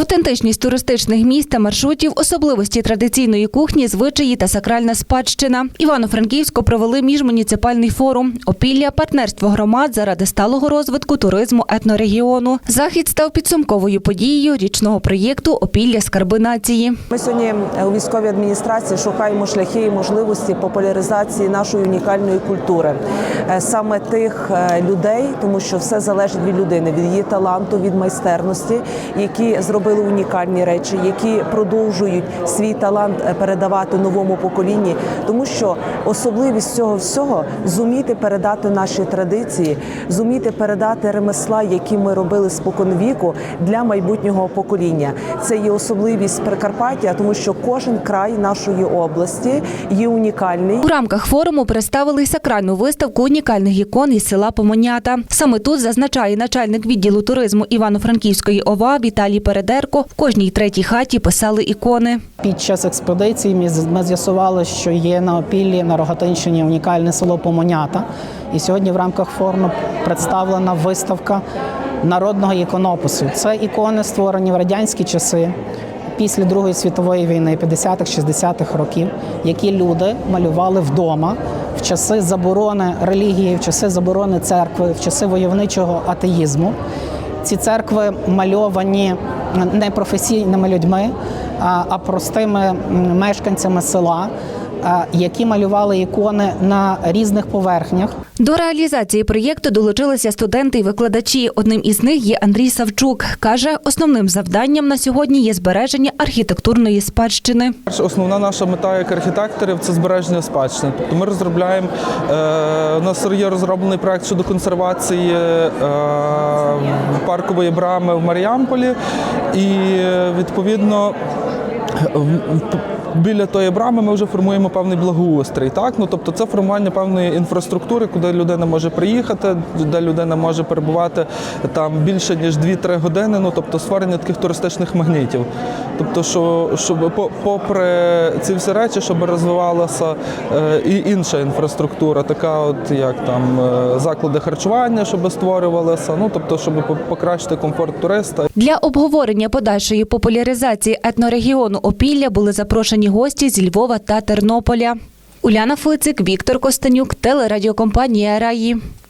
Автентичність туристичних міст та маршрутів, особливості традиційної кухні, звичаї та сакральна спадщина. Івано-Франківську провели міжмуніципальний форум «Опілля. Партнерство громад заради сталого розвитку туризму етнорегіону. Захід став підсумковою подією річного проєкту «Опілля. Скарби нації». Ми сьогодні у військовій адміністрації шукаємо шляхи і можливості популяризації нашої унікальної культури, Е, саме тих е, людей, тому що все залежить від людини, від її таланту, від майстерності, які зробили унікальні речі, які продовжують свій талант е, передавати новому поколінні, тому що особливість цього всього зуміти передати наші традиції, зуміти передати ремесла, які ми робили спокон віку для майбутнього покоління. Це є особливість Прикарпаття, тому що кожен край нашої області є унікальний. У рамках форуму представили сакральну виставку унікальних ікон із села Помонята. Саме тут зазначає начальник відділу туризму Івано-Франківської ОВА Віталій Передерко. В кожній третій хаті писали ікони. Під час експедиції ми з'ясували, що є на Опіллі на Рогатинщині унікальне село Помонята. І сьогодні в рамках форуму представлена виставка народного іконопису. Це ікони, створені в радянські часи. Після Другої світової війни, 50-х-60-х років, які люди малювали вдома в часи заборони релігії, в часи заборони церкви, в часи войовничого атеїзму. Ці церкви мальовані не професійними людьми, а простими мешканцями села, які малювали ікони на різних поверхнях. До реалізації проєкту долучилися студенти і викладачі. Одним із них є Андрій Савчук. Каже, основним завданням на сьогодні є збереження архітектурної спадщини. Основна наша мета як архітекторів це збереження спадщини. Тобто ми розробляємо е, у нас є розроблений проект щодо консервації е, паркової брами в Маріамполі, і е, відповідно. Біля тої брами ми вже формуємо певний благоустрій. Так? Ну, тобто це формування певної інфраструктури, куди людина може приїхати, де людина може перебувати там більше ніж 2-3 години. Ну, тобто створення таких туристичних магнітів. Тобто, що, щоб по- попри ці всі речі, щоб розвивалася е, і інша інфраструктура, така от як там е, заклади харчування, щоб створювалися, ну тобто, щоб покращити комфорт туриста. Для обговорення подальшої популяризації етнорегіону Опілля були запрошені гості зі Львова та Тернополя. Уляна Флицик, Віктор Костанюк, телерадіокомпанія Раї.